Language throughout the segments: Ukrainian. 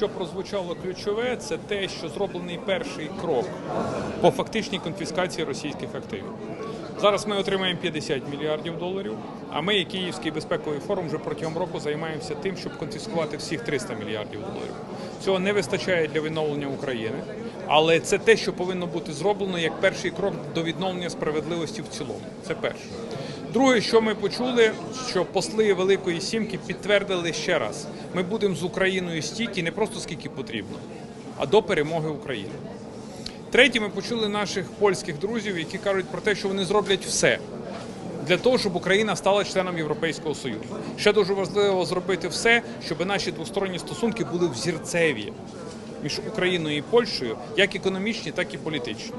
що прозвучало ключове, це те, що зроблений перший крок по фактичній конфіскації російських активів. Зараз ми отримаємо 50 мільярдів доларів. А ми, і Київський безпековий форум, вже протягом року займаємося тим, щоб конфіскувати всіх 300 мільярдів доларів. Цього не вистачає для відновлення України, але це те, що повинно бути зроблено як перший крок до відновлення справедливості в цілому. Це перше. Друге, що ми почули, що посли Великої Сімки підтвердили ще раз: ми будемо з Україною стільки, не просто скільки потрібно, а до перемоги України. Третє, ми почули наших польських друзів, які кажуть про те, що вони зроблять все для того, щоб Україна стала членом Європейського Союзу. Ще дуже важливо зробити все, щоб наші двосторонні стосунки були взірцеві між Україною і Польщею, як економічні, так і політичні.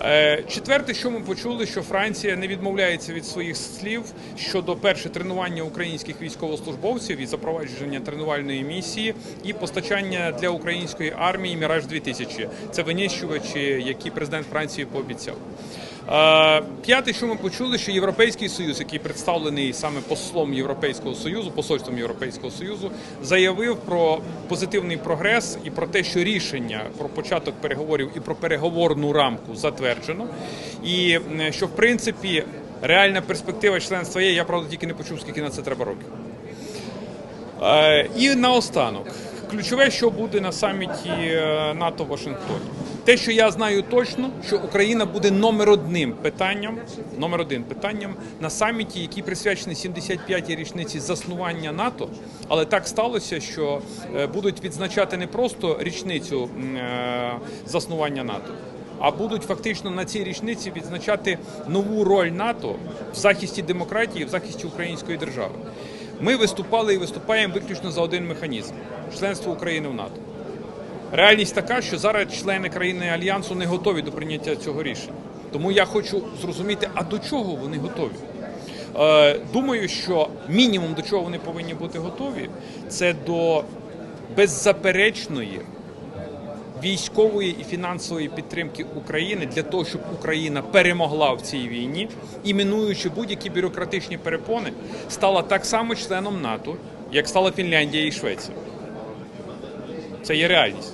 Е, Четверте, що ми почули, що Франція не відмовляється від своїх слів щодо перше тренування українських військовослужбовців і запровадження тренувальної місії і постачання для української армії Міраж 2000 Це винищувачі, які президент Франції пообіцяв. Е, П'яте, що ми почули, що Європейський Союз, який представлений саме послом Європейського Союзу, посольством Європейського Союзу, заявив про позитивний прогрес і про те, що рішення про початок переговорів і про переговорну рамку затверджено, і що в принципі реальна перспектива членства є. Я правда тільки не почув, скільки на це треба років. Е, І наостанок, ключове, що буде на саміті е, НАТО в Вашингтоні. Те, що я знаю точно, що Україна буде номер одним питанням, номер один питанням на саміті, який присвячений 75-й річниці заснування НАТО. Але так сталося, що е, будуть відзначати не просто річницю е, заснування НАТО. А будуть фактично на цій річниці відзначати нову роль НАТО в захисті демократії, в захисті української держави. Ми виступали і виступаємо виключно за один механізм членство України в НАТО. Реальність така, що зараз члени країни альянсу не готові до прийняття цього рішення. Тому я хочу зрозуміти, а до чого вони готові. Е, думаю, що мінімум до чого вони повинні бути готові, це до беззаперечної військової і фінансової підтримки України для того, щоб Україна перемогла в цій війні, і мінуючи будь-які бюрократичні перепони, стала так само членом НАТО, як стала Фінляндія і Швеція. Це є реальність.